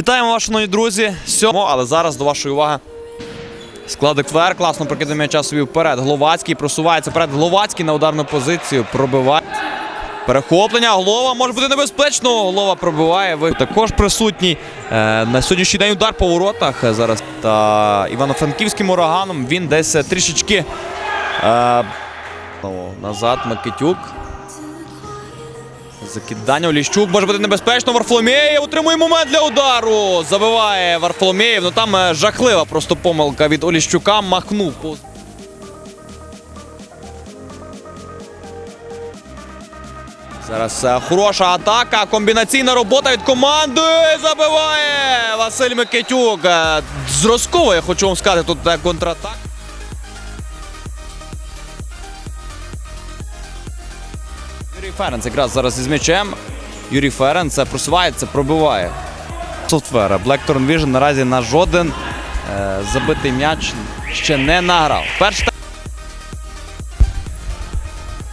Вітаємо вас, шановні друзі. Сьомо, але зараз до вашої уваги. Складик ФЛР класно прокидає м'яча собі вперед. Гловацький просувається вперед. Гловацький на ударну позицію пробиває. Перехоплення. Голова може бути небезпечно. Голова пробиває. Ви також присутній е, на сьогоднішній день удар по воротах зараз. Та Івано-Франківським ураганом він десь трішечки е, назад. Микитюк. Закидання Оліщук може бути небезпечно. Варфоломєєв отримує момент для удару. Забиває Варфоломєєв. Ну там е, жахлива просто помилка від Оліщука. Махнув. Зараз е, хороша атака. Комбінаційна робота від команди. Забиває Василь Микитюк. Е, Зразково, я хочу вам сказати, тут контратак. Юрій Ференц якраз зараз із м'ячем. Юрій Ференц е, просувається, пробиває. Софтвера. Blackthorn Vision наразі на жоден е, забитий м'яч ще не награв. Перший тайм.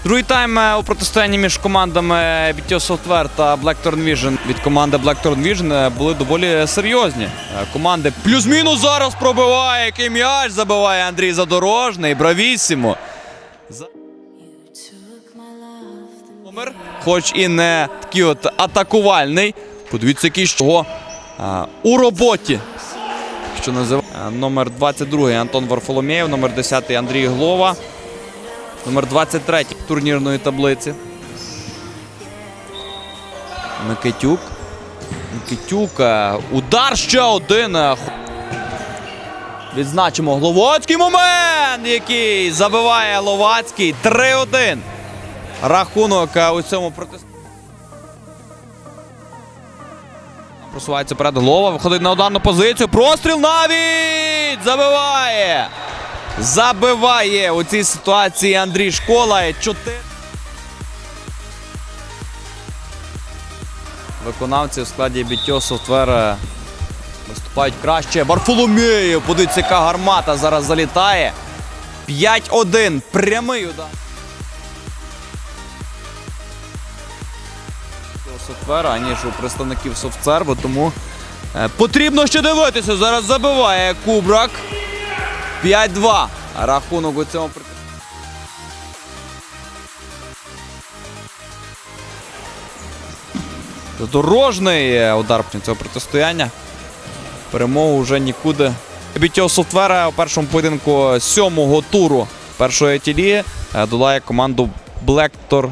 Другий тайм е, у протистоянні між командами BTO Software та Blackthorn Vision від команди Blackthorn Vision е, були доволі серйозні. Е, Команди плюс-мінус зараз пробиває. Який м'яч забиває Андрій Задорожний. Бравісімо. Номер, хоч і не такий от атакувальний. Подивіться, який що а, у роботі. Що називає номер 22 Антон Варфоломєєв, номер 10 Андрій Глова, номер 23 турнірної таблиці. Микитюк. Микитюк. Удар ще один. Відзначимо Гловацький момент, який забиває Ловацький 3-1. Рахунок е, у цьому протистоянні. Просувається перед голова, виходить на ударну позицію. Простріл навіть! Забиває! Забиває у цій ситуації Андрій Школа. Чотири. Виконавці в складі BTO Software виступають краще. Варфоломєєв, подивіться, яка гармата зараз залітає. 5-1. Прямий удар. Софтвера, аніж у представників софтсерву, тому е, потрібно ще дивитися. Зараз забиває Кубрак. 5-2. Рахунок у цьому Задорожний е, удар цього протистояння. Перемогу вже нікуди. BTO Софтвера у першому поєдинку сьомого туру першої тілі долає команду Blacktor